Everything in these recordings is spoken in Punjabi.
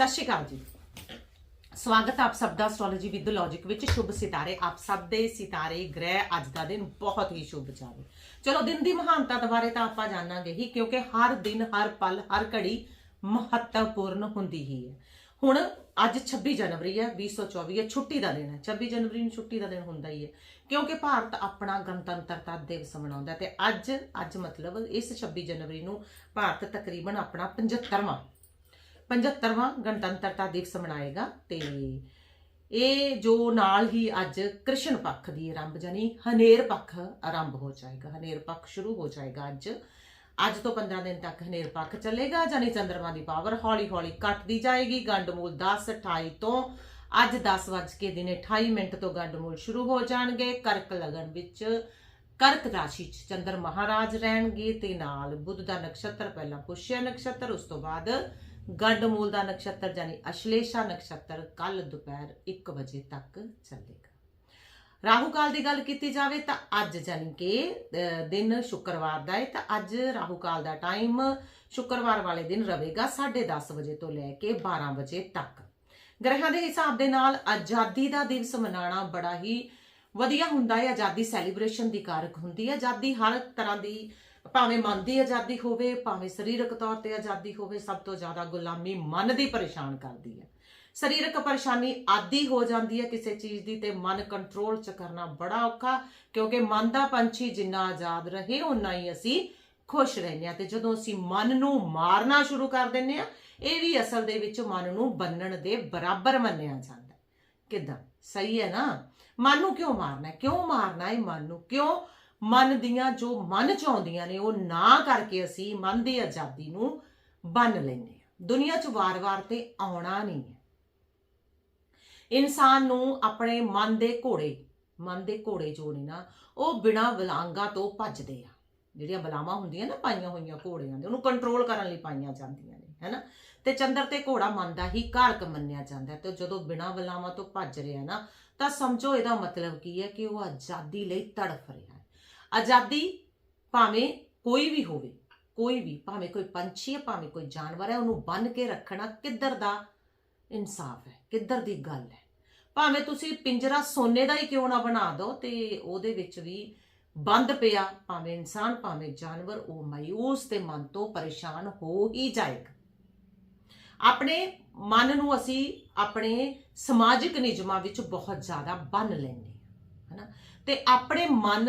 ਸਤਿ ਸ਼੍ਰੀ ਅਕਾਲ ਜੀ। ਸਵਾਗਤ ਆਪ ਸਭ ਦਾ ਐਸਟ੍ਰੋਲੋਜੀ ਵਿਦ ਲੌਜਿਕ ਵਿੱਚ। ਸ਼ੁਭ ਸਿਤਾਰੇ ਆਪ ਸਭ ਦੇ। ਸਿਤਾਰੇ, ਗ੍ਰਹਿ ਅੱਜ ਦਾ ਦਿਨ ਬਹੁਤ ਹੀ ਸ਼ੁਭ ਜਾਵੇ। ਚਲੋ, ਦਿਨ ਦੀ ਮਹਾਨਤਾ ਦੁਬਾਰੇ ਤਾਂ ਆਪਾਂ ਜਾਣਾਂਗੇ ਹੀ, ਕਿਉਂਕਿ ਹਰ ਦਿਨ, ਹਰ ਪਲ, ਹਰ ਘੜੀ ਮਹੱਤਵਪੂਰਨ ਹੁੰਦੀ ਹੀ ਹੈ। ਹੁਣ ਅੱਜ 26 ਜਨਵਰੀ ਹੈ 2024 ਹੈ, ਛੁੱਟੀ ਦਾ ਦਿਨ ਹੈ। 26 ਜਨਵਰੀ ਨੂੰ ਛੁੱਟੀ ਦਾ ਦਿਨ ਹੁੰਦਾ ਹੀ ਹੈ, ਕਿਉਂਕਿ ਭਾਰਤ ਆਪਣਾ ਗਣਤੰਤਰਤਾ ਦਿਵਸ ਮਨਾਉਂਦਾ ਹੈ। ਤੇ ਅੱਜ ਅੱਜ ਮਤਲਬ ਇਸ 26 ਜਨਵਰੀ ਨੂੰ ਭਾਰਤ ਤਕਰੀਬਨ ਆਪਣਾ 75ਵਾਂ 75ਵਾਂ ਗਣਤੰਤਰਤਾ ਦਿਵਸ ਮਨਾਏਗਾ ਤੇ ਇਹ ਜੋ ਨਾਲ ਹੀ ਅੱਜ ਕ੍ਰਿਸ਼ਨ ਪੱਖ ਦੀ ਆਰੰਭ ਜਾਨੀ ਹਨੇਰ ਪੱਖ ਆਰੰਭ ਹੋ ਜਾਏਗਾ, ਹਨੇਰ ਪੱਖ ਸ਼ੁਰੂ ਹੋ ਜਾਏਗਾ ਅੱਜ। ਅੱਜ ਤੋਂ 15 ਦਿਨ ਤੱਕ ਹਨੇਰ ਪੱਖ ਚੱਲੇਗਾ ਜਾਨੀ ਚੰ드ਰਮਾ ਦੀ ਪਾਵਰ ਹੌਲੀ ਹੌਲੀ ਘਟਦੀ ਜਾਏਗੀ ਗੰਡਮੂਲ 10 28 ਤੋਂ ਅੱਜ 10 ਵੱਜ ਕੇ ਦਿਨੇ 28 ਮਿੰਟ ਤੋਂ ਗੰਡਮੂਲ ਸ਼ੁਰੂ ਹੋ ਜਾਣਗੇ। ਕਰਕ ਲਗਨ ਵਿੱਚ ਕਰਕ ਰਾਸ਼ੀ ਚ ਚੰਦਰ ਮਹਾਰਾਜ ਰਹਿਣਗੇ ਤੇ ਨਾਲ ਬੁੱਧ ਦਾ ਨਕਸ਼ਤਰ, ਪਹਿਲਾਂ ਪੁਸ਼ਯ ਨਕਸ਼ਤਰ, ਉਸ ਤੋਂ ਬਾਅਦ ਗੰਡਮੂਲ ਦਾ ਨਕਸ਼ਤਰ ਜਾਨੀ ਅਸ਼ਲੇਸ਼ਾ ਨਕਸ਼ਤਰ ਕੱਲ ਦੁਪਹਿਰ 1 ਵਜੇ ਤੱਕ ਚੱਲੇਗਾ। ਰਾਹੂ ਕਾਲ ਦੀ ਗੱਲ ਕੀਤੀ ਜਾਵੇ ਤਾਂ ਅੱਜ ਜਾਨੀ ਕਿ ਦਿਨ ਸ਼ੁੱਕਰਵਾਰ ਦਾ ਹੈ ਤਾਂ ਅੱਜ ਰਾਹੂ ਕਾਲ ਦਾ ਟਾਈਮ ਸ਼ੁੱਕਰਵਾਰ ਵਾਲੇ ਦਿਨ ਰਹੇਗਾ 10:30 ਵਜੇ ਤੋਂ ਲੈ ਕੇ 12 ਵਜੇ ਤੱਕ। ਗ੍ਰਹਿਾਂ ਦੇ ਹਿਸਾਬ ਦੇ ਨਾਲ ਆਜ਼ਾਦੀ ਦਾ ਦਿਵਸ ਮਨਾਉਣਾ ਬੜਾ ਹੀ ਵਧੀਆ ਹੁੰਦਾ ਹੈ ਆਜ਼ਾਦੀ ਸੈਲੀਬ੍ਰੇਸ਼ਨ ਦੀ ਕਾਰਕ ਹੁੰਦੀ ਹੈ ਆਜ਼ਾਦੀ ਹਰ ਤਰ੍ਹਾਂ ਦੀ ਭਾਵੇਂ ਮਨ ਦੀ ਆਜ਼ਾਦੀ ਹੋਵੇ, ਭਾਵੇਂ ਸਰੀਰਕ ਤੌਰ ਤੇ ਆਜ਼ਾਦੀ ਹੋਵੇ, ਸਭ ਤੋਂ ਜ਼ਿਆਦਾ ਗੁਲਾਮੀ ਮਨ ਦੀ ਪਰੇਸ਼ਾਨ ਕਰਦੀ ਹੈ। ਸਰੀਰਕ ਪਰੇਸ਼ਾਨੀ ਆਦੀ ਹੋ ਜਾਂਦੀ ਹੈ ਕਿਸੇ ਚੀਜ਼ ਦੀ ਤੇ ਮਨ ਕੰਟਰੋਲ ਚ ਕਰਨਾ ਬੜਾ ਔਖਾ, ਕਿਉਂਕਿ ਮਨ ਦਾ ਪੰਛੀ ਜਿੰਨਾ ਆਜ਼ਾਦ ਰਹੇ ਉਨਾ ਹੀ ਅਸੀਂ ਖੁਸ਼ ਰਹਿੰਦੇ ਹਾਂ। ਤੇ ਜਦੋਂ ਅਸੀਂ ਮਨ ਨੂੰ ਮਾਰਨਾ ਸ਼ੁਰੂ ਕਰ ਦਿੰਦੇ ਆ ਇਹ ਵੀ ਅਸਲ ਦੇ ਵਿੱਚ ਮਨ ਨੂੰ ਬੰਨਣ ਦੇ ਬਰਾਬਰ ਮੰਨਿਆ ਜਾਂਦਾ ਹੈ। ਕਿਦਾਂ? ਸਹੀ ਹੈ ਨਾ? ਮਨ ਨੂੰ ਕਿਉਂ ਮਾਰਨਾ ਕਿਉਂ ਮਾਰਨਾ ਹੈ ਮਨ ਨੂੰ? ਕਿਉਂ ਮਨ ਦੀਆਂ ਜੋ ਮਨ ਚ ਆਉਂਦੀਆਂ ਨੇ, ਉਹ ਨਾ ਕਰਕੇ ਅਸੀਂ ਮਨ ਦੀ ਆਜ਼ਾਦੀ ਨੂੰ ਬੰਨ ਲੈਂਦੇ ਹਾਂ। ਦੁਨੀਆ 'ਚ ਵਾਰ-ਵਾਰ ਤੇ ਆਉਣਾ ਨਹੀਂ ਹੈ। ਇਨਸਾਨ ਨੂੰ ਆਪਣੇ ਮਨ ਦੇ ਘੋੜੇ, ਮਨ ਦੇ ਘੋੜੇ ਜੋ ਨੇ ਨਾ, ਉਹ ਬਿਨਾਂ ਬਲਾਂਗਾ ਤੋਂ ਭੱਜਦੇ ਆ। ਜਿਹੜੀਆਂ ਬਲਾਵਾਂ ਹੁੰਦੀਆਂ ਨਾ, ਪਾਈਆਂ ਹੋਈਆਂ ਘੋੜਿਆਂ ਦੇ, ਉਹਨੂੰ ਕੰਟਰੋਲ ਕਰਨ ਲਈ ਪਾਈਆਂ ਜਾਂਦੀਆਂ ਨੇ ਹੈਨਾ ਤੇ ਚੰਦਰ ਤੇ ਘੋੜਾ ਮਨ ਦਾ ਹੀ ਕਾਰਕ ਮੰਨਿਆ ਜਾਂਦਾ ਹੈ। ਤੇ ਜਦੋਂ ਬਿਨਾਂ ਬਲਾਵਾਂ ਤੋਂ ਭੱਜ ਰਿਹਾ ਨਾ, ਤਾਂ ਸਮਝੋ ਇਹਦਾ ਮਤਲਬ ਕੀ ਹੈ ਕਿ ਉਹ ਆਜ਼ਾਦੀ ਲਈ ਤੜਫ ਰਿਹਾ। ਆਜ਼ਾਦੀ ਭਾਵੇਂ ਕੋਈ ਵੀ ਹੋਵੇ, ਕੋਈ ਵੀ, ਭਾਵੇਂ ਕੋਈ ਪੰਛੀ ਹੈ ਭਾਵੇਂ ਕੋਈ ਜਾਨਵਰ ਹੈ ਉਹਨੂੰ ਬੰਨ ਕੇ ਰੱਖਣਾ ਕਿੱਧਰ ਦਾ ਇਨਸਾਫ ਹੈ, ਕਿੱਧਰ ਦੀ ਗੱਲ ਹੈ। ਭਾਵੇਂ ਤੁਸੀਂ ਪਿੰਜਰਾ ਸੋਨੇ ਦਾ ਹੀ ਕਿਉਂ ਨਾ ਬਣਾ ਦਿਓ ਤੇ ਉਹਦੇ ਵਿੱਚ ਵੀ ਬੰਦ ਪਿਆ, ਭਾਵੇਂ ਇਨਸਾਨ, ਭਾਵੇਂ ਜਾਨਵਰ, ਉਹ ਮਾਯੂਸ ਤੇ ਮਨ ਤੋਂ ਪਰੇਸ਼ਾਨ ਹੋ ਹੀ ਜਾਏਗਾ। ਆਪਣੇ ਮਨ ਨੂੰ ਅਸੀਂ ਆਪਣੇ ਸਮਾਜਿਕ ਨਿਯਮਾਂ ਵਿੱਚ ਬਹੁਤ ਜ਼ਿਆਦਾ ਬੰਨ ਲੈਂਦੇ ਤੇ ਆਪਣੇ ਮਨ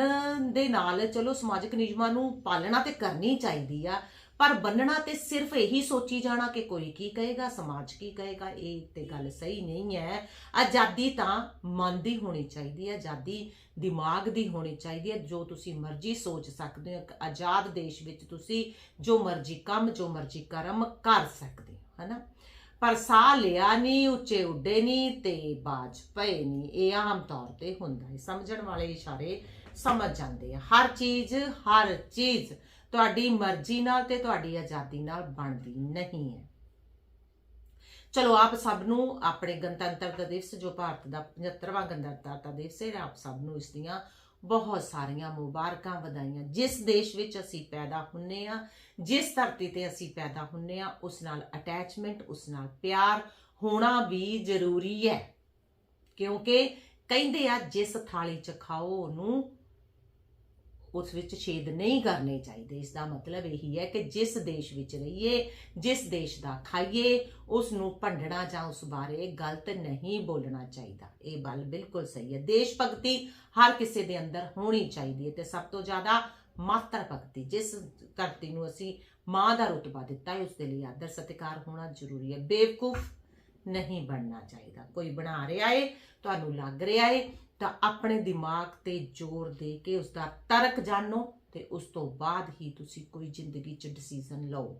ਦੇ ਨਾਲ ਚਲੋ ਸਮਾਜਿਕ ਨਿਯਮਾਂ ਨੂੰ ਪਾਲਣਾ ਤੇ ਕਰਨੀ ਚਾਹੀਦੀ ਆ, ਪਰ ਬੰਨਣਾ ਤੇ ਸਿਰਫ ਇਹੀ ਸੋਚੀ ਜਾਣਾ ਕਿ ਕੋਈ ਕੀ ਕਹੇਗਾ, ਸਮਾਜ ਕੀ ਕਹੇਗਾ, ਇਹ ਤੇ ਗੱਲ ਸਹੀ ਨਹੀਂ ਹੈ। ਆਜ਼ਾਦੀ ਤਾਂ ਮਨ ਦੀ ਹੋਣੀ ਚਾਹੀਦੀ ਹੈ, ਆਜ਼ਾਦੀ ਦਿਮਾਗ ਦੀ ਹੋਣੀ ਚਾਹੀਦੀ ਹੈ, ਜੋ ਤੁਸੀਂ ਮਰਜ਼ੀ ਸੋਚ ਸਕਦੇ ਹੋ ਆਜ਼ਾਦ ਦੇਸ਼ ਵਿੱਚ ਤੁਸੀਂ ਜੋ ਮਰਜ਼ੀ ਕੰਮ, ਜੋ ਮਰਜ਼ੀ ਕਰਮ ਕਰ ਸਕਦੇ ਹੋ, ਹਨਾ? ਪਰ ਸਾਹ ਲਿਆ ਨਹੀਂ ਉੱਚੇ ਉੱਡੇ ਨਹੀਂ ਤੇ ਬਾਜ ਪਏ ਨਹੀਂ ਇਹ ਆਮ ਤੌਰ ਤੇ ਹੁੰਦਾ ਹੈ ਸਮਝਣ ਵਾਲੇ ਇਸ਼ਾਰੇ ਸਮਝ ਜਾਂਦੇ ਆ। ਹਰ ਚੀਜ਼ ਹਰ ਚੀਜ਼ ਤੁਹਾਡੀ ਮਰਜ਼ੀ ਨਾਲ ਤੇ ਤੁਹਾਡੀ ਆਜ਼ਾਦੀ ਨਾਲ ਬਣਦੀ ਨਹੀਂ ਹੈ। ਚਲੋ, ਆਪ ਸਭ ਨੂੰ ਆਪਣੇ ਗਣਤੰਤਰ ਦਿਵਸ ਜੋ ਭਾਰਤ ਦਾ 75ਵਾਂ ਗਣਤੰਤਰ ਦਿਵਸ ਹੈ, ਆਪ ਸਭ ਨੂੰ ਇਸ ਦੀਆਂ ਬਹੁਤ ਸਾਰੀਆਂ ਮੁਬਾਰਕਾਂ ਵਧਾਈਆਂ। ਜਿਸ ਦੇਸ਼ ਵਿੱਚ ਅਸੀਂ ਪੈਦਾ ਹੁੰਨੇ ਆ, ਜਿਸ ਧਰਤੀ ਤੇ ਅਸੀਂ ਪੈਦਾ ਹੁੰਨੇ ਆ, ਉਸ ਨਾਲ ਅਟੈਚਮੈਂਟ ਉਸ ਨਾਲ ਪਿਆਰ ਹੋਣਾ ਵੀ ਜ਼ਰੂਰੀ ਹੈ। ਕਿਉਂਕਿ ਕਹਿੰਦੇ ਆ, ਜਿਸ ਥਾਲੀ 'ਚ ਖਾਓ, ਉਹਨੂੰ ਉਸ ਵਿੱਚ ਛੇਦ ਨਹੀਂ ਕਰਨੇ ਚਾਹੀਦੇ। ਇਸ ਦਾ ਮਤਲਬ ਇਹੀ ਹੈ ਕਿ ਜਿਸ ਦੇਸ਼ ਵਿੱਚ ਰਹੀਏ, ਜਿਸ ਦੇਸ਼ ਦਾ ਖਾਈਏ ਉਸ ਨੂੰ ਭੰਡਣਾ ਜਾਂ ਉਸ ਬਾਰੇ ਗਲਤ ਨਹੀਂ ਬੋਲਣਾ ਚਾਹੀਦਾ। ਇਹ ਗੱਲ ਬਿਲਕੁਲ ਸਹੀ ਹੈ। ਦੇਸ਼ ਭਗਤੀ ਹਰ ਕਿਸੇ ਦੇ ਅੰਦਰ ਹੋਣੀ ਚਾਹੀਦੀ ਹੈ ਤੇ ਸਭ ਤੋਂ ਜ਼ਿਆਦਾ ਮਾਤਰ ਭਗਤੀ, ਜਿਸ ਧਰਤੀ ਨੂੰ ਅਸੀਂ ਮਾਂ ਦਾ ਰੁਤਬਾ ਦਿੱਤਾ ਹੈ ਉਸ ਦੇ ਲਈ ਆਦਰ ਸਤਿਕਾਰ ਹੋਣਾ ਜ਼ਰੂਰੀ ਹੈ। ਬੇਵਕੂਫ ਨਹੀਂ ਬਣਨਾ ਚਾਹੀਦਾ। ਕੋਈ ਬਣਾ ਰਿਹਾ ਏ ਤੁਹਾਨੂੰ ਲੱਗ ਰਿਹਾ ਏ, ਤਾਂ ਆਪਣੇ ਦਿਮਾਗ ਤੇ ਜ਼ੋਰ ਦੇ ਕੇ ਉਸ ਦਾ ਤਰਕ ਜਾਣੋ ਤੇ ਉਸ ਤੋਂ ਬਾਅਦ ਹੀ ਤੁਸੀਂ ਕੋਈ ਜ਼ਿੰਦਗੀ 'ਚ ਡਿਸੀਜਨ ਲਓ।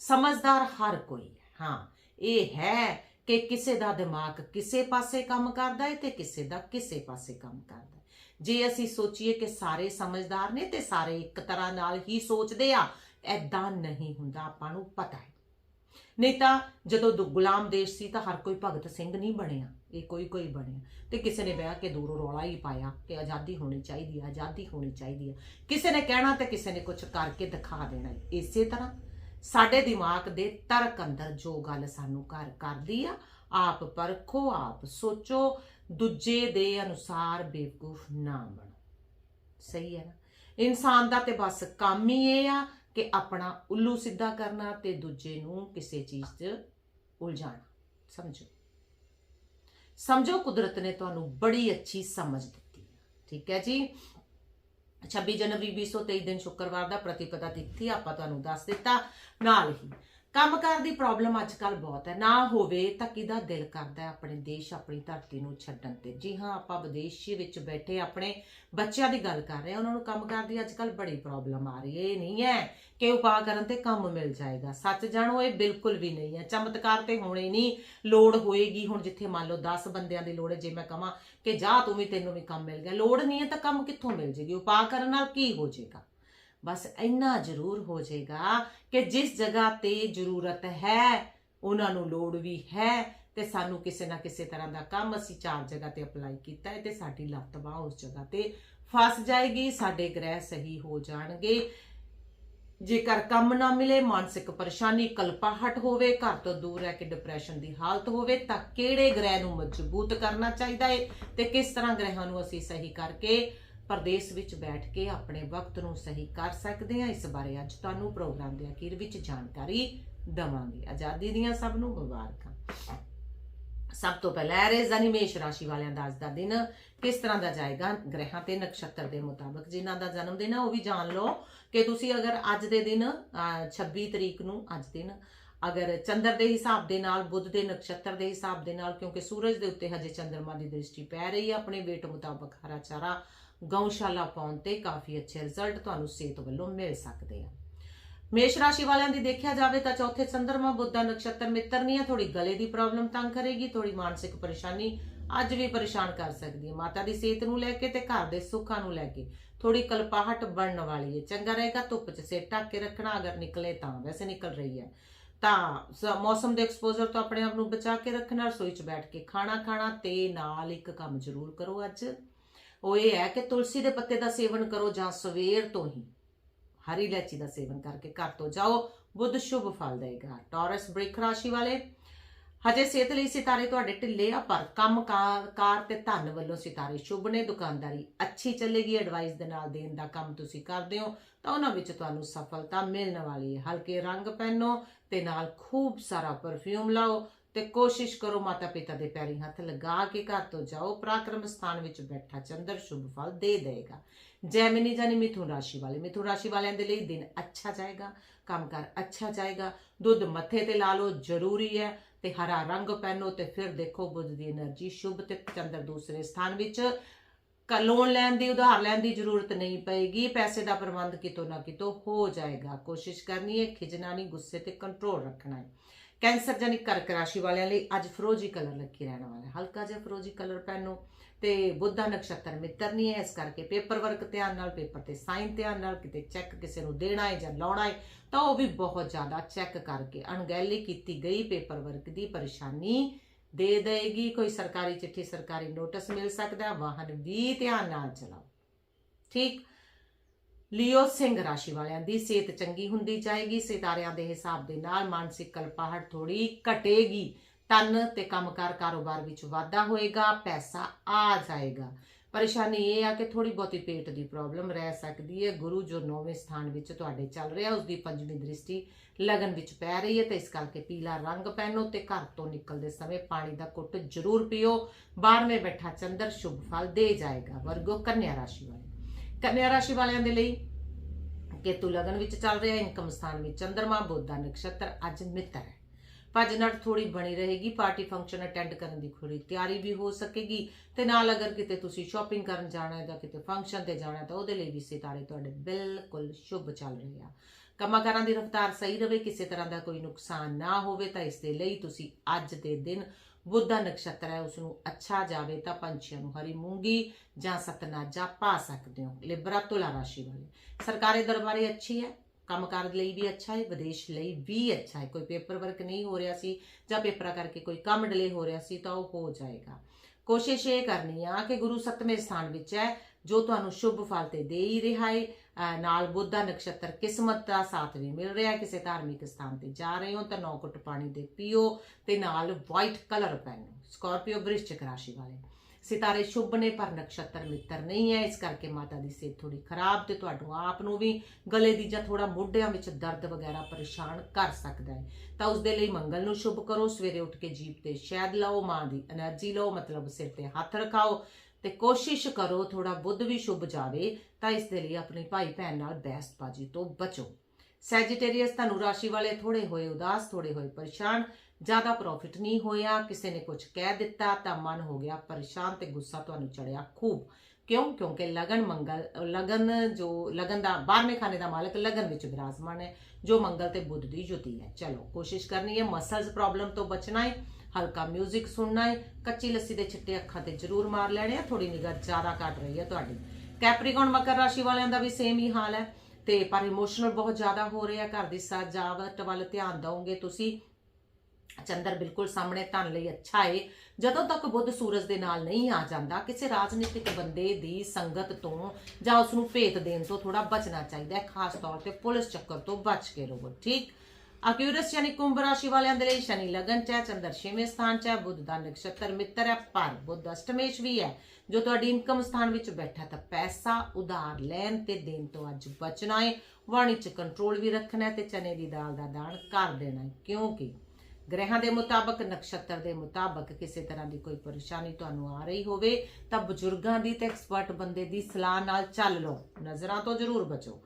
ਸਮਝਦਾਰ ਹਰ ਕੋਈ, ਹਾਂ, ਇਹ ਹੈ ਕਿ ਕਿਸੇ ਦਾ ਦਿਮਾਗ ਕਿਸੇ ਪਾਸੇ ਕੰਮ ਕਰਦਾ ਹੈ ਤੇ ਕਿਸੇ ਦਾ ਕਿਸੇ ਪਾਸੇ ਕੰਮ ਕਰਦਾ ਹੈ ਜੇ ਅਸੀਂ ਸੋਚੀਏ ਕਿ ਸਾਰੇ ਸਮਝਦਾਰ ਨੇ ਤੇ ਸਾਰੇ ਇੱਕ ਤਰ੍ਹਾਂ ਨਾਲ ਹੀ ਸੋਚਦੇ ਆ ਐਦਾਂ ਨਹੀਂ ਹੁੰਦਾ, ਆਪਾਂ ਨੂੰ ਪਤਾ ਹੈ ਨਹੀਂ ਤਾਂ ਜਦੋਂ ਦੁ- ਗੁਲਾਮ ਦੇਸ਼ ਸੀ ਤਾਂ ਹਰ ਕੋਈ ਭਗਤ ਸਿੰਘ ਨਹੀਂ ਬਣਿਆ, ਇਹ ਕੋਈ ਕੋਈ ਬਣਿਆ। ਤੇ ਕਿਸੇ ਨੇ ਬਹਿ ਕੇ ਦੂਰੋਂ ਰੌਲਾ ਹੀ ਪਾਇਆ ਕਿ ਆਜ਼ਾਦੀ ਹੋਣੀ ਚਾਹੀਦੀ ਹੈ, ਆਜ਼ਾਦੀ ਹੋਣੀ ਚਾਹੀਦੀ ਹੈ। ਕਿਸੇ ਨੇ ਕਹਿਣਾ ਤੇ ਕਿਸੇ ਨੇ ਕੁਝ ਕਰਕੇ ਦਿਖਾ ਦੇਣਾ ਇਸੇ ਤਰ੍ਹਾਂ ਸਾਡੇ ਦਿਮਾਗ ਦੇ ਤਰਕ ਅੰਦਰ ਜੋ ਗੱਲ ਸਾਨੂੰ ਕਰ ਕਰਦੀ ਆ, ਆਪ ਪਰਖੋ, ਆਪ ਸੋਚੋ, ਦੂਜੇ ਦੇ ਅਨੁਸਾਰ ਬੇਵਕੂਫ ਨਾ ਬਣੋ। ਸਹੀ ਹੈ ਨਾ? ਇਨਸਾਨ ਦਾ ਤੇ ਬਸ ਕੰਮ ਹੀ ਇਹ ਆ ਕਿ ਆਪਣਾ ਉੱਲੂ ਸਿੱਧਾ ਕਰਨਾ ਤੇ ਦੂਜੇ ਨੂੰ ਕਿਸੇ ਚੀਜ਼ 'ਚ ਉਲਝਾਣਾ ਸਮਝੋ। ਸਮਝੋ, ਕੁਦਰਤ ਨੇ ਤੁਹਾਨੂੰ ਬੜੀ ਅੱਛੀ ਸਮਝ ਦਿੱਤੀ ਠੀਕ ਹੈ ਜੀ? 26 ਜਨਵਰੀ 2023 ਦਿਨ ਸ਼ੁੱਕਰਵਾਰ ਦਾ ਪ੍ਰਤੀਪਦਾ ਤਿਥੀ ਆਪਾਂ ਤੁਹਾਨੂੰ ਦੱਸ ਦਿੱਤਾ। ਨਾਲ ਹੀ ਕੰਮਕਾਰ ਦੀ ਪ੍ਰੋਬਲਮ ਅੱਜ ਕੱਲ ਬਹੁਤ ਹੈ। ਨਾ ਹੋਵੇ ਤਾਂ ਕਿਹਦਾ ਦਿਲ ਕਰਦਾ ਹੈ ਆਪਣੇ ਦੇਸ਼, ਆਪਣੀ ਧਰਤੀ ਨੂੰ ਛੱਡਣ ਤੇ। ਜੀ ਹਾਂ, ਆਪਾਂ ਵਿਦੇਸ਼ੀ ਵਿੱਚ ਬੈਠੇ ਆਪਣੇ ਬੱਚਿਆਂ ਦੀ ਗੱਲ ਕਰ ਰਹੇ ਹਾਂ। ਉਹਨਾਂ ਨੂੰ ਕੰਮਕਾਰ ਦੀ ਅੱਜ ਕੱਲ ਬੜੀ ਪ੍ਰੋਬਲਮ ਆ ਰਹੀ ਹੈ। ਇਹ ਨਹੀਂ ਹੈ ਕਿ ਉਪਾਅ ਕਰਨ ਤੇ ਕੰਮ ਮਿਲ ਜਾਏਗਾ। ਸੱਚ ਜਾਣੋ, ਇਹ ਬਿਲਕੁਲ ਵੀ ਨਹੀਂ ਹੈ। ਚਮਤਕਾਰ ਤੇ ਹੋਣੇ ਨਹੀਂ। ਲੋੜ ਹੋਏਗੀ। ਹੁਣ ਜਿੱਥੇ ਮੰਨ ਲਓ 10 ਬੰਦਿਆਂ ਦੀ ਲੋੜ ਹੈ, ਜੇ ਮੈਂ ਕਹਾਂ ਕਿ ਜਾ ਤੂੰ ਵੀ, ਤੈਨੂੰ ਵੀ ਕੰਮ ਮਿਲ ਗਿਆ। ਲੋੜ ਨਹੀਂ ਹੈ ਤਾਂ ਕੰਮ ਕਿੱਥੋਂ ਮਿਲ ਜੇਗੀ? ਉਪਾਅ ਕਰਨ ਨਾਲ ਕੀ ਹੋ ਜਾਏਗਾ ਬਸ ਇੰਨਾ ਜ਼ਰੂਰ ਹੋ ਜਾਏਗਾ ਕਿ ਜਿਸ ਜਗ੍ਹਾ ਤੇ ਜ਼ਰੂਰਤ ਹੈ, ਉਹਨਾਂ ਨੂੰ ਲੋੜ ਵੀ ਹੈ ਤੇ ਸਾਨੂੰ ਕਿਸੇ ਨਾ ਕਿਸੇ ਤਰ੍ਹਾਂ ਦਾ ਕੰਮ ਅਸੀਂ ਚਾਰ ਜਗ੍ਹਾ ਤੇ ਅਪਲਾਈ ਕੀਤਾ ਹੈ ਤੇ ਸਾਡੀ ਲੱਤ ਉਸ ਜਗ੍ਹਾ ਤੇ ਫਸ ਜਾਏਗੀ, ਸਾਡੇ ਗ੍ਰਹਿ ਸਹੀ ਹੋ ਜਾਣਗੇ। ਜੇਕਰ ਕੰਮ ਨਾ ਮਿਲੇ, ਮਾਨਸਿਕ ਪਰੇਸ਼ਾਨੀ, ਕਲਪਾਹਟ ਹੋਵੇ, ਘਰ ਤੋਂ ਦੂਰ ਰਹਿ ਕੇ ਡਿਪਰੈਸ਼ਨ ਦੀ ਹਾਲਤ ਹੋਵੇ, ਤਾਂ ਕਿਹੜੇ ਗ੍ਰਹਿ ਨੂੰ ਮਜ਼ਬੂਤ ਕਰਨਾ ਚਾਹੀਦਾ ਹੈ ਤੇ ਕਿਸ ਤਰ੍ਹਾਂ ਗ੍ਰਹਿਾਂ ਨੂੰ ਅਸੀਂ ਸਹੀ ਕਰਕੇ ਪਰਦੇਸ ਵਿੱਚ ਬੈਠ ਕੇ ਆਪਣੇ ਵਕਤ ਨੂੰ ਸਹੀ ਕਰ ਸਕਦੇ ਹਾਂ। ਇਸ ਬਾਰੇ ਅੱਜ ਤੁਹਾਨੂੰ ਪ੍ਰੋਗਰਾਮ ਦੇ ਅਖੀਰ ਵਿੱਚ ਜਾਣਕਾਰੀ ਦਵਾਂਗੇ। ਆਜ਼ਾਦੀ ਦੀਆਂ ਸਭ ਨੂੰ ਮੁਬਾਰਕਾਂ। ਸਭ ਤੋਂ ਪਹਿਲਾਂ ਐਰੇਜ਼ ਦਾ ਨਿਮੇਸ਼ ਰਾਸ਼ੀ ਵਾਲਿਆਂ ਦਾ ਅੱਜ ਦਾ ਦਿਨ ਕਿਸ ਤਰ੍ਹਾਂ ਦਾ ਜਾਏਗਾ? ਗ੍ਰਹਿਾਂ ਤੇ ਨਕਸ਼ਤਰ ਦੇ ਮੁਤਾਬਕ ਜਿਨ੍ਹਾਂ ਦਾ ਜਨਮ ਦਿਨ ਹੈ ਉਹ ਵੀ ਜਾਣ ਲਓ ਕਿ ਤੁਸੀਂ ਅਗਰ ਅੱਜ ਦੇ ਦਿਨ ਅਹ, 26 ਤਰੀਕ ਨੂੰ ਅੱਜ ਦਿਨ ਅਗਰ ਚੰਦਰ ਦੇ ਹਿਸਾਬ ਦੇ ਨਾਲ ਬੁੱਧ ਦੇ ਨਕਸ਼ਤਰ ਦੇ ਹਿਸਾਬ ਦੇ ਨਾਲ ਕਿਉਂਕਿ ਸੂਰਜ ਦੇ ਉੱਤੇ ਹਜੇ ਚੰਦਰਮਾ ਦੀ ਦ੍ਰਿਸ਼ਟੀ ਪੈ ਰਹੀ ਹੈ ਆਪਣੇ ਵੇਟ ਮੁਤਾਬਕ ਹਰਾ ਚਾਰਾ ਗਊਸ਼ਾਲਾ ਪਾਉਣ ਤੇ ਕਾਫੀ ਅੱਛੇ ਰਿਜ਼ਲਟ ਤੁਹਾਨੂੰ ਸਿਹਤ ਵੱਲੋਂ ਮਿਲ ਸਕਦੇ ਆ। ਮੇਸ਼ ਰਾਸ਼ੀ ਵਾਲਿਆਂ ਦੀ ਦੇਖਿਆ ਜਾਵੇ ਤਾਂ ਚੌਥੇ ਚੰਦਰਮਾ ਬੁੱਧ ਦਾ ਨਕਸ਼ਤਰ ਮਿੱਤਰ ਨਹੀਂ ਹੈ ਥੋੜੀ ਗਲੇ ਦੀ ਪ੍ਰੋਬਲਮ ਤੰਗ ਕਰੇਗੀ ਥੋੜੀ ਮਾਨਸਿਕ ਪਰੇਸ਼ਾਨੀ ਅੱਜ ਵੀ ਪਰੇਸ਼ਾਨ ਕਰ ਸਕਦੀ ਹੈ। ਮਾਤਾ ਦੀ ਸਿਹਤ ਨੂੰ ਲੈ ਕੇ ਤੇ ਘਰ ਦੇ ਸੁੱਖਾਂ ਨੂੰ ਲੈ ਕੇ ਥੋੜੀ ਕਲਪਾਹਟ ਬਣਨ ਵਾਲੀ ਹੈ। ਚੰਗਾ ਰਹੇਗਾ, ਧੁੱਪ 'ਚ ਸਿਰ ਢੱਕ ਕੇ ਰੱਖਣਾ, ਅਗਰ ਨਿਕਲੇ ਤਾਂ ਵੈਸੇ ਨਿਕਲ ਰਹੀ ਹੈ। ਤਾਂ ਮੌਸਮ ਦੇ ਐਕਸਪੋਜ਼ਰ ਤੋਂ ਆਪਣੇ ਆਪ ਨੂੰ ਬਚਾ ਕੇ ਰੱਖਣਾ, ਰਸੋਈ 'ਚ ਬੈਠ ਕੇ ਖਾਣਾ ਖਾਣਾ ਤੇ ਨਾਲ ਇੱਕ ਕੰਮ ਜ਼ਰੂਰ ਕਰੋ ਅੱਜ। ਉਹ ਇਹ ਹੈ ਕਿ ਤੁਲਸੀ ਦੇ ਪੱਤੇ ਦਾ ਸੇਵਨ ਕਰੋ ਜਾਂ ਸਵੇਰ ਤੋਂ ਹੀ। ਹਰੀ ਇਲਾਚੀ ਦਾ ਸੇਵਨ ਕਰਕੇ ਘਰ ਤੋਂ ਜਾਓ। ਬੁੱਧ ਸ਼ੁਭ ਫਲ ਦੇਗਾ। ਟੌਰਸ ਬ੍ਰਿਕ ਰਾਸ਼ੀ ਵਾਲੇ, ਹਜੇ ਸਿਹਤ ਲਈ ਸਿਤਾਰੇ ਤੁਹਾਡੇ ਢਿੱਲੇ ਆ, ਪਰ ਕੰਮ ਕਾਰ ਕਾਰ ਤੇ ਧਨ ਵੱਲੋਂ ਸਿਤਾਰੇ ਸ਼ੁਭ ਨੇ। ਦੁਕਾਨਦਾਰੀ ਅੱਛੀ ਚੱਲੇਗੀ ਐਡਵਾਈਸ ਦੇ ਨਾਲ ਦੇਣ ਦਾ ਕੰਮ ਤੁਸੀਂ ਕਰਦੇ ਹੋ, ਤਾਂ ਉਹਨਾਂ ਵਿੱਚ ਤੁਹਾਨੂੰ ਸਫਲਤਾ ਮਿਲਣ ਵਾਲੀ ਹੈ। ਹਲਕੇ ਰੰਗ ਪਹਿਨੋ ਤੇ ਨਾਲ ਖੂਬ ਸਾਰਾ ਪਰਫਿਊਮ ਲਾਓ। ਤੇ ਕੋਸ਼ਿਸ਼ ਕਰੋ ਮਾਤਾ ਪਿਤਾ ਦੇ ਪੈਰੀ ਹੱਥ ਲਗਾ ਕੇ ਘਰ ਤੋਂ ਜਾਓ। ਪ੍ਰਾਕਰਮ ਸਥਾਨ ਵਿੱਚ ਬੈਠਾ ਚੰਦਰ ਸ਼ੁਭ ਫਲ ਦੇ ਦੇਵੇਗਾ। ਜੈਮਿਨੀ ਜਾਨੀ ਮਿਥੁਨ ਰਾਸ਼ੀ ਵਾਲੇ। ਮਿਥੁਨ ਰਾਸ਼ੀ ਵਾਲਿਆਂ ਦੇ ਲਈ ਦਿਨ ਅੱਛਾ ਜਾਏਗਾ ਕੰਮ ਕੰਮਕਾਰ ਅੱਛਾ ਜਾਏਗਾ। ਦੁੱਧ ਮੱਥੇ ਤੇ ਲਾ ਲਓ, ਜ਼ਰੂਰੀ ਹੈ। ਤੇ ਹਰਾ ਰੰਗ ਪਹਿਨੋ ਤੇ ਫਿਰ ਦੇਖੋ ਬੁੱਧ ਦੀ એનર્ਜੀ ਸ਼ੁਭ ਤੇ ਚੰਦਰ ਦੂਸਰੇ ਸਥਾਨ ਵਿੱਚ। ਲੋਨ ਲੈਣ ਦੀ, ਉਧਾਰ ਲੈਣ ਦੀ ਜ਼ਰੂਰਤ ਨਹੀਂ ਪਏਗੀ। ਪੈਸੇ ਦਾ ਪ੍ਰਬੰਧ ਕਿਤੋਂ ਨਾ ਕਿਤੋਂ ਹੋ ਜਾਏਗਾ। ਕੋਸ਼ਿਸ਼ ਕਰਨੀ ਹੈ, ਖਿਜਣਾ ਨਹੀਂ, ਗੁੱਸੇ ਤੇ ਕੰਟਰੋਲ ਰੱਖਣਾ ਹੈ। ਕੈਂਸਰ ਜਾਨੀ ਕਰਕ ਰਾਸ਼ੀ ਵਾਲਿਆਂ ਲਈ ਅੱਜ ਫਰੋਜੀ ਕਲਰ ਲੱਗੀ ਰਹਿਣ ਵਾਲਾ ਹਲਕਾ ਜਿਹਾ ਫਰੋਜੀ ਕਲਰ ਪਹਿਨੋ ਤੇ ਬੁੱਧਾ ਨਕਸ਼ਤਰ ਮਿੱਤਰ ਨਹੀਂ ਹੈ। ਇਸ ਕਰਕੇ ਪੇਪਰ ਵਰਕ ਧਿਆਨ ਨਾਲ, ਪੇਪਰ ਤੇ ਸਾਈਨ ਧਿਆਨ ਨਾਲ, ਕਿਤੇ ਚੈੱਕ ਕਿਸੇ ਨੂੰ ਦੇਣਾ ਹੈ ਜਾਂ ਲਾਉਣਾ ਹੈ, ਤਾਂ ਉਹ ਵੀ ਬਹੁਤ ਜ਼ਿਆਦਾ ਚੈੱਕ ਕਰਕੇ ਅਣਗਹਿਲੀ ਕੀਤੀ ਗਈ। ਪੇਪਰ ਵਰਕ ਦੀ ਪਰੇਸ਼ਾਨੀ ਦੇ ਦੇਗੀ ਕੋਈ ਸਰਕਾਰੀ ਚਿੱਠੀ, ਸਰਕਾਰੀ ਨੋਟਿਸ ਮਿਲ ਸਕਦਾ ਵਾਹਨ ਵੀ ਧਿਆਨ ਨਾਲ ਚਲਾਓ। ਠੀਕ? ਲਿਓ ਸਿੰਘ ਰਾਸ਼ੀ ਵਾਲਿਆਂ ਦੀ ਸਿਹਤ ਚੰਗੀ ਹੁੰਦੀ ਜਾਏਗੀ। ਸਿਤਾਰਿਆਂ ਦੇ ਹਿਸਾਬ ਦੇ ਨਾਲ ਮਾਨਸਿਕ ਕਲਪਾਹਟ ਥੋੜੀ ਘਟੇਗੀ। ਤਨ ਤੇ ਕੰਮਕਾਰ ਕਾਰੋਬਾਰ ਵਿੱਚ ਵਾਧਾ ਹੋਏਗਾ, ਪੈਸਾ ਆ ਜਾਏਗਾ। ਪਰੇਸ਼ਾਨੀ ਇਹ ਆ ਕਿ ਥੋੜੀ ਬਹੁਤੀ ਪੇਟ ਦੀ ਪ੍ਰੋਬਲਮ ਰਹਿ ਸਕਦੀ ਹੈ। ਗੁਰੂ ਜੋ ਨੌਵੇਂ ਸਥਾਨ ਵਿੱਚ ਤੁਹਾਡੇ ਚੱਲ ਰਿਹਾ ਉਸ ਦੀ ਪੰਜਵੀਂ ਦ੍ਰਿਸ਼ਟੀ ਲਗਨ ਵਿੱਚ ਪੈ ਰਹੀ ਹੈ ਤੇ ਇਸ ਕਰਕੇ ਪੀਲਾ ਰੰਗ ਪਹਿਨੋ ਤੇ ਘਰ ਤੋਂ ਨਿਕਲਦੇ ਸਮੇਂ ਪਾਣੀ ਦਾ ਘੁੱਟ ਜ਼ਰੂਰ ਪੀਓ। ਬਾਹਰਵੇਂ ਬੈਠਾ ਚੰਦਰ ਸ਼ੁਭ ਫਲ ਦੇ ਜਾਏਗਾ। ਵਰਗੋ ਕੰਨਿਆ ਰਾਸ਼ੀ ਵਾਲੇ। ਕੰਨਿਆ ਰਾਸ਼ੀ ਵਾਲਿਆਂ ਦੇ ਲਈ ਕੇਤੂ ਲਗਨ ਵਿੱਚ ਚੱਲ ਰਿਹਾ ਇਨਕਮ ਸਥਾਨ ਵਿੱਚ। ਚੰਦਰਮਾ, ਬੁੱਧ ਦਾ ਨਕਸ਼ਤਰ ਅੱਜ ਮਿੱਤਰ ਹੈ। ਭੱਜ ਨੱਠ ਥੋੜੀ ਬਣੀ ਰਹੇਗੀ, ਪਾਰਟੀ ਫੰਕਸ਼ਨ ਅਟੈਂਡ ਕਰਨ ਦੀ ਥੋੜੀ ਤਿਆਰੀ ਵੀ ਹੋ ਸਕੇਗੀ ਤੇ ਨਾਲ ਅਗਰ ਕਿਤੇ ਤੁਸੀਂ ਸ਼ਾਪਿੰਗ ਕਰਨ ਜਾਣਾ ਹੈ ਜਾਂ ਕਿਤੇ ਫੰਕਸ਼ਨ ਤੇ ਜਾਣਾ ਹੈ ਤਾਂ ਉਹਦੇ ਲਈ ਵੀ ਸਿਤਾਰੇ ਤੁਹਾਡੇ ਬਿਲਕੁਲ ਸ਼ੁਭ ਚੱਲ ਰਹੇ ਆ। ਕੰਮਕਾਰਾਂ ਦੀ ਰਫ਼ਤਾਰ ਸਹੀ ਰਹੇ ਕਿਸੇ ਤਰ੍ਹਾਂ ਦਾ ਕੋਈ ਨੁਕਸਾਨ ਨਾ ਹੋਵੇ ਤਾਂ ਇਸ ਦੇ ਲਈ ਤੁਸੀਂ ਅੱਜ ਦੇ ਦਿਨ ਬੁੱਧਾ ਨਕਸ਼ਤਰ ਹੈ ਉਸ ਨੂੰ ਅੱਛਾ ਜਾਵੇ ਤਾਂ ਪੰਛੀਆਂ ਨੂੰ ਹਰੀ ਮੂੰਗੀ ਜਾਂ ਸਤਨਾਜਾ ਪਾ ਸਕਦੇ ਹੋ। ਲਿਬਰਾ ਤੁਲਾ ਰਾਸ਼ੀ ਵਾਲੇ। ਸਰਕਾਰੀ ਦਰਬਾਰੇ ਅੱਛੀ ਹੈ ਕੰਮਕਾਰ ਲਈ ਵੀ ਅੱਛਾ ਹੈ, ਵਿਦੇਸ਼ ਲਈ ਵੀ ਅੱਛਾ ਹੈ। ਕੋਈ ਪੇਪਰ ਵਰਕ ਨਹੀਂ ਹੋ ਰਿਹਾ ਸੀ ਜਾਂ ਪੇਪਰਾਂ ਕਰਕੇ ਕੋਈ ਕੰਮ ਡਿਲੇ ਹੋ ਰਿਹਾ ਸੀ ਤਾਂ ਉਹ ਹੋ ਜਾਏਗਾ। ਕੋਸ਼ਿਸ਼ ਇਹ ਕਰਨੀ ਆ ਕਿ ਗੁਰੂ ਸੱਤਵੇਂ ਸਥਾਨ ਵਿੱਚ ਹੈ, ਜੋ ਤੁਹਾਨੂੰ ਸ਼ੁਭ ਫਲ ਤੇ ਦੇ ਹੀ ਰਿਹਾ ਹੈ। ਨਾਲ ਬੁੱਧਾ ਨਕਸ਼ਤਰ ਕਿਸਮਤ ਦਾ ਸਾਥ ਵੀ ਮਿਲ ਰਿਹਾ ਕਿਸੇ ਧਾਰਮਿਕ ਸਥਾਨ ਤੇ ਜਾ ਰਹੇ ਹੋ ਤਾਂ ਨੌ ਘੁੱਟ ਪਾਣੀ ਦੇ ਪੀਓ ਤੇ ਨਾਲ ਵਾਈਟ ਕਲਰ ਪਹਿਨੋ ਸਕੋਰਪੀਓ ਵ੍ਰਿਸ਼ਚਿਕ ਰਾਸ਼ੀ ਵਾਲੇ। ਸਿਤਾਰੇ ਸ਼ੁਭ ਨੇ, ਪਰ ਨਕਸ਼ਤਰ ਮਿੱਤਰ ਨਹੀਂ ਹੈ। ਇਸ ਕਰਕੇ ਮਾਤਾ ਦੀ ਸਿਹਤ ਥੋੜੀ ਖਰਾਬ ਤੇ ਤੁਹਾਨੂੰ ਆਪ ਨੂੰ ਵੀ ਗਲੇ ਦੀ ਜਾਂ ਥੋੜਾ ਮੋਢਿਆਂ ਵਿੱਚ ਦਰਦ ਵਗੈਰਾ ਪਰੇਸ਼ਾਨ ਕਰ ਸਕਦਾ ਹੈ। ਤਾਂ ਉਸ ਦੇ ਲਈ ਮੰਗਲ ਨੂੰ ਸ਼ੁਭ ਕਰੋ। ਸਵੇਰੇ ਉੱਠ ਕੇ ਜੀਪ ਤੇ ਸ਼ਹਿਦ ਲਾਓ, ਮਾਂ ਦੀ એનર્ਜੀ ਲਓ, ਮਤਲਬ ਸਿਰ ਤੇ ਹੱਥ ਰਖਾਓ। ਤੇ ਕੋਸ਼ਿਸ਼ ਕਰੋ ਥੋੜਾ ਬੁੱਧ ਵੀ ਸ਼ੁਭ ਜਾਵੇ ਤਾਂ ਇਸ ਦੇ ਲਈ ਆਪਣੀ ਭਾਈ ਭੈਣ ਨਾਲ ਬਹਿਸਬਾਜ਼ੀ ਤੋਂ ਬਚੋ। ਸੈਜੀਟੇਰੀਅਸ ਤੁਹਾਨੂੰ ਰਾਸ਼ੀ ਵਾਲੇ ਥੋੜੇ ਹੋਏ, ਉਦਾਸ ਥੋੜੇ ਹੋਏ, ਪਰੇਸ਼ਾਨ, ਜ਼ਿਆਦਾ ਪ੍ਰੋਫਿਟ ਨਹੀਂ ਹੋਇਆ, ਕਿਸੇ ਨੇ ਕੁਝ ਕਹਿ ਦਿੱਤਾ ਤਾਂ ਮਨ ਹੋ ਗਿਆ ਪਰੇਸ਼ਾਨ ਤੇ ਗੁੱਸਾ ਤੁਹਾਨੂੰ ਚੜਿਆ ਖੂਬ। ਕਿਉਂ? ਕਿਉਂਕਿ ਲਗਨ ਮੰਗਲ, ਲਗਨ ਜੋ, ਲਗਨ ਦਾ 12ਵੇਂ ਖਾਨੇ ਦਾ ਮਾਲਕ ਲਗਨ ਵਿੱਚ ਵਿਰਾਜਮਾਨ ਹੈ, ਜੋ ਮੰਗਲ ਤੇ ਬੁੱਧ ਦੀ ਜੁਤੀ ਹੈ। ਚਲੋ, ਕੋਸ਼ਿਸ਼ ਕਰਨੀ ਹੈ ਮਸਲਸ ਪ੍ਰੋਬਲਮ ਤੋਂ ਬਚਣਾ ਹੈ। ਹਲਕਾ 뮤직 ਸੁਣਨਾ ਹੈ। ਕੱਚੀ ਲੱਸੀ ਦੇ ਛਿੱਟੇ ਅੱਖਾਂ ਤੇ ਜ਼ਰੂਰ ਮਾਰ ਲੈਣੇ ਆ। ਥੋੜੀ ਨਿਗਾਹ ਜ਼ਿਆਦਾ ਘਟ ਰਹੀ ਹੈ ਤੁਹਾਡੀ। ਕੈਪਰੀਕੌਨ ਮਕਰ ਰਾਸ਼ੀ ਵਾਲਿਆਂ ਦਾ ਵੀ ਸੇਮ ਹੀ ਹਾਲ ਹੈ। ਤੇ ਪਰ ਇਮੋਸ਼ਨਲ ਬਹੁਤ ਜ਼ਿਆਦਾ ਹੋ ਰਿਹਾ ਘਰ ਦੀ ਸਜਾਵਟ ਵੱਲ ਧਿਆਨ ਦਿਓਗੇ ਤੁਸੀਂ। ਚੰਦਰ ਬਿਲਕੁਲ ਸਾਹਮਣੇ ਧਨ ਲਈ ਅੱਛਾ ਏ। ਜਦੋਂ ਤੱਕ ਬੁੱਧ ਸੂਰਜ ਦੇ ਨਾਲ ਨਹੀਂ ਆ ਜਾਂਦਾ, ਕਿਸੇ ਰਾਜਨੀਤਿਕ ਬੰਦੇ ਦੀ ਸੰਗਤ ਤੋਂ ਜਾਂ ਉਸ ਨੂੰ ਭੇਤ ਦੇਣ ਤੋਂ ਥੋੜਾ ਬਚਣਾ ਚਾਹੀਦਾ ਹੈ। ਖਾਸ ਤੌਰ ਤੇ ਪੁਲਿਸ ਚੱਕਰ ਤੋਂ ਬਚ ਕੇ ਰਹੋ। ਠੀਕ? ਅਕਿਊਰਸ ਯਾਨੀ ਕੁੰਭ ਰਾਸ਼ੀ ਵਾਲਿਆਂ ਦੇ ਲਈ ਸ਼ਨੀ ਲਗਨ ਚ ਹੈ, ਚੰਦਰ ਛੇਵੇਂ ਸਥਾਨ ਚ ਹੈ, ਬੁੱਧ ਦਾ ਨਕਸ਼ਤਰ ਮਿੱਤਰ ਹੈ, ਪਰ ਬੁੱਧ ਅਸ਼ਟਮੇਸ਼ ਵੀ ਹੈ, ਜੋ ਤੁਹਾਡੀ ਇਨਕਮ ਸਥਾਨ ਵਿੱਚ ਬੈਠਾ ਤਾਂ ਪੈਸਾ ਉਧਾਰ ਲੈਣ ਤੇ ਦੇਣ ਤੋਂ ਅੱਜ ਬਚਣਾ ਹੈ ਵਾਣੀ ਚ ਕੰਟਰੋਲ ਵੀ ਰੱਖਣਾ ਤੇ ਚਨੇ ਦੀ ਦਾਲ ਦਾ ਦਾਨ ਕਰ ਦੇਣਾ ਕਿਉਂਕਿ ਗ੍ਰਹਿਾਂ ਦੇ ਮੁਤਾਬਕ, ਨਕਸ਼ਤਰ ਦੇ ਮੁਤਾਬਕ ਕਿਸੇ ਤਰ੍ਹਾਂ ਦੀ ਕੋਈ ਪਰੇਸ਼ਾਨੀ ਤੁਹਾਨੂੰ ਆ ਰਹੀ ਹੋਵੇ ਤਾਂ ਬਜ਼ੁਰਗਾਂ ਦੀ ਤੇ ਐਕਸਪਰਟ ਬੰਦੇ ਦੀ ਸਲਾਹ ਨਾਲ ਚੱਲ ਲਓ। ਨਜ਼ਰਾਂ ਤੋਂ ਜ਼ਰੂਰ ਬਚੋ।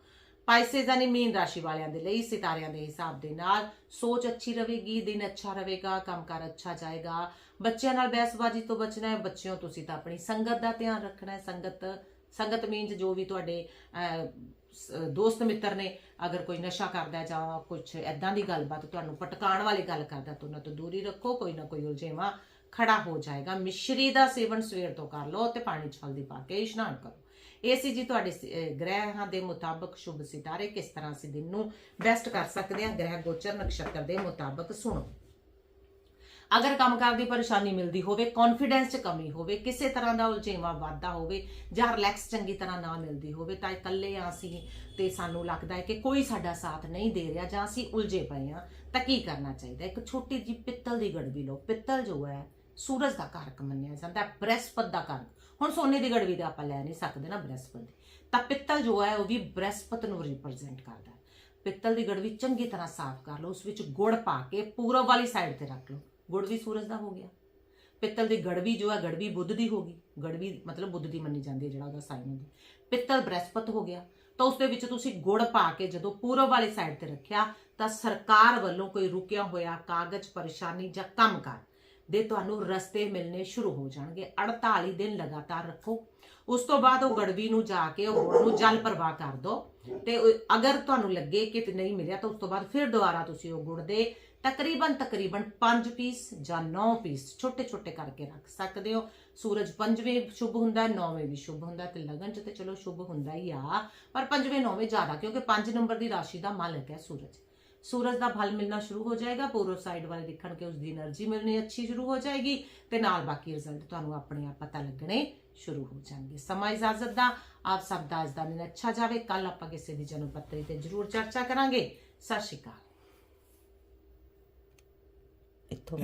ਪਾਈਸੇਸ ਯਾਨੀ ਮੀਨ ਰਾਸ਼ੀ ਵਾਲਿਆਂ ਦੇ ਲਈ, ਸਿਤਾਰਿਆਂ ਦੇ ਹਿਸਾਬ ਦੇ ਨਾਲ। ਸੋਚ ਅੱਛੀ ਰਹੇਗੀ, ਦਿਨ ਅੱਛਾ ਰਹੇਗਾ, ਕੰਮਕਾਰ ਅੱਛਾ ਜਾਏਗਾ। ਬੱਚਿਆਂ ਨਾਲ ਬਹਿਸਬਾਜ਼ੀ ਤੋਂ ਬਚਣਾ ਹੈ ਬੱਚਿਓ ਤੁਸੀਂ ਤਾਂ ਆਪਣੀ ਸੰਗਤ ਦਾ ਧਿਆਨ ਰੱਖਣਾ ਹੈ। ਸੰਗਤ ਸੰਗਤ ਮੀਨਸ ਜੋ ਵੀ ਤੁਹਾਡੇ ਦੋਸਤ ਮਿੱਤਰ ਨੇ, ਅਗਰ ਕੋਈ ਨਸ਼ਾ ਕਰਦਾ ਜਾਂ ਕੁਝ ਐਦਾਂ ਦੀ ਗੱਲਬਾਤ ਤੁਹਾਨੂੰ ਪਟਕਾਉਣ ਵਾਲੀ ਗੱਲ ਕਰਦਾ ਤਾਂ ਉਹਨਾਂ ਤੋਂ ਦੂਰੀ ਰੱਖੋ, ਕੋਈ ਨਾ ਕੋਈ ਉਲਝੇਵਾ ਖੜਾ ਹੋ ਜਾਏਗਾ। ਮਿਸ਼ਰੀ ਦਾ ਸੇਵਨ ਸਵੇਰ ਤੋਂ ਕਰ ਲਓ ਤੇ ਪਾਣੀ 'ਚ ਹਲਦੀ ਪਾ ਕੇ ਇਸ਼ਨਾਨ ਕਰੋ। ਇਹ ਸੀ ਜੀ ਤੁਹਾਡੇ ਸ- ਅਹ, ਗ੍ਰਹਿਾਂ ਦੇ ਮੁਤਾਬਕ ਸ਼ੁਭ ਸਿਤਾਰੇ ਕਿਸ ਤਰ੍ਹਾਂ ਅਸੀਂ ਦਿਨ ਨੂੰ ਬੈਸਟ ਕਰ ਸਕਦੇ ਹਾਂ? ਗ੍ਰਹਿ ਗੋਚਰ ਨਕਸ਼ਤਰ ਦੇ ਮੁਤਾਬਕ ਸੁਣੋ। ਅਗਰ ਕੰਮਕਾਰ ਦੀ ਪਰੇਸ਼ਾਨੀ ਮਿਲਦੀ ਹੋਵੇ ਕੌਨਫੀਡੈਂਸ 'ਚ ਕਮੀ ਹੋਵੇ, ਕਿਸੇ ਤਰ੍ਹਾਂ ਦਾ ਉਲਝੇਵਾ ਵਾਧਾ ਹੋਵੇ ਜਾਂ ਰਿਲੈਕਸ ਚੰਗੀ ਤਰ੍ਹਾਂ ਨਾ ਮਿਲਦੀ ਹੋਵੇ, ਤਾਂ ਇਕੱਲੇ ਆ ਅਸੀਂ ਤੇ ਸਾਨੂੰ ਲੱਗਦਾ ਹੈ ਕਿ ਕੋਈ ਸਾਡਾ ਸਾਥ ਨਹੀਂ ਦੇ ਰਿਹਾ ਜਾਂ ਅਸੀਂ ਉਲਝੇ ਪਏ ਆ, ਤਾਂ ਕੀ ਕਰਨਾ ਚਾਹੀਦਾ? ਇੱਕ ਛੋਟੀ ਜਿਹੀ ਪਿੱਤਲ ਦੀ ਗੜਵੀ ਲਓ। ਪਿੱਤਲ ਜੋ ਹੈ ਸੂਰਜ ਦਾ ਕਾਰਕ ਮੰਨਿਆ ਜਾਂਦਾ ਹੈ, ਬ੍ਰਹਿਸਪਤ ਦਾ ਕਾਰਕ ਹੁਣ ਸੋਨੇ ਦੀ ਗੜਵੀ ਦਾ ਆਪਾਂ ਲੈ ਨਹੀਂ ਸਕਦੇ ਨਾ ਬ੍ਰਹਿਸਪਤ ਦੀ। ਤਾਂ ਪਿੱਤਲ ਜੋ ਹੈ, ਉਹ ਵੀ ਬ੍ਰਹਿਸਪਤ ਨੂੰ ਰਿਪਰੈਜ਼ੈਂਟ ਕਰਦਾ ਹੈ। ਪਿੱਤਲ ਦੀ ਗੜਵੀ ਚੰਗੀ ਤਰ੍ਹਾਂ ਸਾਫ਼ ਕਰ ਲਓ, ਉਸ ਵਿੱਚ ਗੁੜ ਪਾ ਕੇ ਪੂਰਬ ਵਾਲੀ ਸਾਈਡ ਤੇ ਰੱਖ ਲਓ। ਗੁੜ ਵੀ ਸੂਰਜ ਦਾ ਹੋ ਗਿਆ। ਪਿੱਤਲ ਦੀ ਗੜਵੀ ਜੋ ਹੈ ਗੜਵੀ ਬੁੱਧ ਦੀ ਹੋ ਗਈ। ਗੜਵੀ ਮਤਲਬ ਬੁੱਧ ਦੀ ਮੰਨੀ ਜਾਂਦੀ ਹੈ ਜਿਹੜਾ ਉਹਦਾ ਸਾਈਨ ਹੁੰਦੀ ਪਿੱਤਲ ਬ੍ਰਹਿਸਪਤ ਹੋ ਗਿਆ। ਤਾਂ ਉਸ ਦੇ ਵਿੱਚ ਤੁਸੀਂ ਗੁੜ ਪਾ ਕੇ ਜਦੋਂ ਪੂਰਬ ਵਾਲੀ ਸਾਈਡ ਤੇ ਰੱਖਿਆ, ਤਾਂ ਸਰਕਾਰ ਵੱਲੋਂ ਕੋਈ ਰੁਕਿਆ ਹੋਇਆ, ਕਾਗਜ਼, ਪਰੇਸ਼ਾਨੀ ਜਾਂ ਕੰਮਕਾਰ ਦੇ ਤੁਹਾਨੂੰ ਰਸਤੇ ਮਿਲਨੇ ਸ਼ੁਰੂ ਹੋ ਜਾਣਗੇ। 48 ਦਿਨ ਲਗਾਤਾਰ ਰੱਖੋ। ਉਸ ਤੋਂ ਬਾਅਦ ਉਹ ਗੜਵੀ ਨੂੰ ਜਾ ਕੇ ਉਹ ਗੁੜ ਨੂੰ ਜਲ ਪ੍ਰਵਾਹ ਕਰ ਦਿਓ ਤੇ ਅਗਰ ਤੁਹਾਨੂੰ ਲੱਗੇ ਕਿ ਨਹੀਂ ਮਿਲਿਆ, ਤਾਂ ਉਸ ਤੋਂ ਬਾਅਦ ਫਿਰ ਦੁਬਾਰਾ ਤੁਸੀਂ ਉਹ ਗੁੜ ਦੇ ਤਕਰੀਬਨ ਤਕਰੀਬਨ 5 ਪੀਸ ਜਾਂ 9 ਪੀਸ ਛੋਟੇ ਛੋਟੇ ਕਰਕੇ ਰੱਖ ਸਕਦੇ ਹੋ। ਸੂਰਜ ਪੰਜਵੇਂ ਸ਼ੁਭ ਹੁੰਦਾ ਹੈ ਨੌਵੇਂ ਵੀ ਸ਼ੁਭ ਹੁੰਦਾ ਤੇ ਲਗਨ ਚ ਤੇ ਚਲੋ ਸ਼ੁਭ ਹੁੰਦਾ ਹੀ ਆ। ਪਰ ਪੰਜਵੇਂ, ਨੌਵੇਂ ਜ਼ਿਆਦਾ, ਕਿਉਂਕਿ 5 ਨੰਬਰ ਦੀ ਰਾਸ਼ੀ ਦਾ ਮਾਲਕ ਹੈ ਸੂਰਜ। ਸੂਰਜ ਦਾ ਫਲ ਮਿਲਣਾ ਸ਼ੁਰੂ ਹੋ ਜਾਏਗਾ ਪੂਰਬ ਸਾਈਡ ਵਾਲੇ ਦੇਖਣ ਕਿ ਉਸ ਦੀ એનર્ਜੀ ਮਿਲਣੀ ਅੱਛੀ ਸ਼ੁਰੂ ਹੋ ਜਾਏਗੀ ਤੇ ਨਾਲ ਬਾਕੀ ਰਿਜ਼ਲਟ ਤੁਹਾਨੂੰ ਆਪਣੇ ਆਪ ਪਤਾ ਲੱਗਣੇ ਸ਼ੁਰੂ ਹੋ ਜਾਣਗੇ। ਸਮਾਂ ਇਜਾਜ਼ਤ ਦਾ ਆਪ ਸਭ ਦਾ ਅੱਜ ਦਾ ਦਿਨ ਅੱਛਾ ਜਾਵੇ। ਕੱਲ ਆਪਾਂ ਕਿਸੇ ਦੀ ਜਨਮ ਪੱਤਰੀ ਤੇ ਜ਼ਰੂਰ ਚਰਚਾ ਕਰਾਂਗੇ। ਸਤਿ ਸ਼੍ਰੀ ਅਕਾਲ। ਇੱਥੋਂ?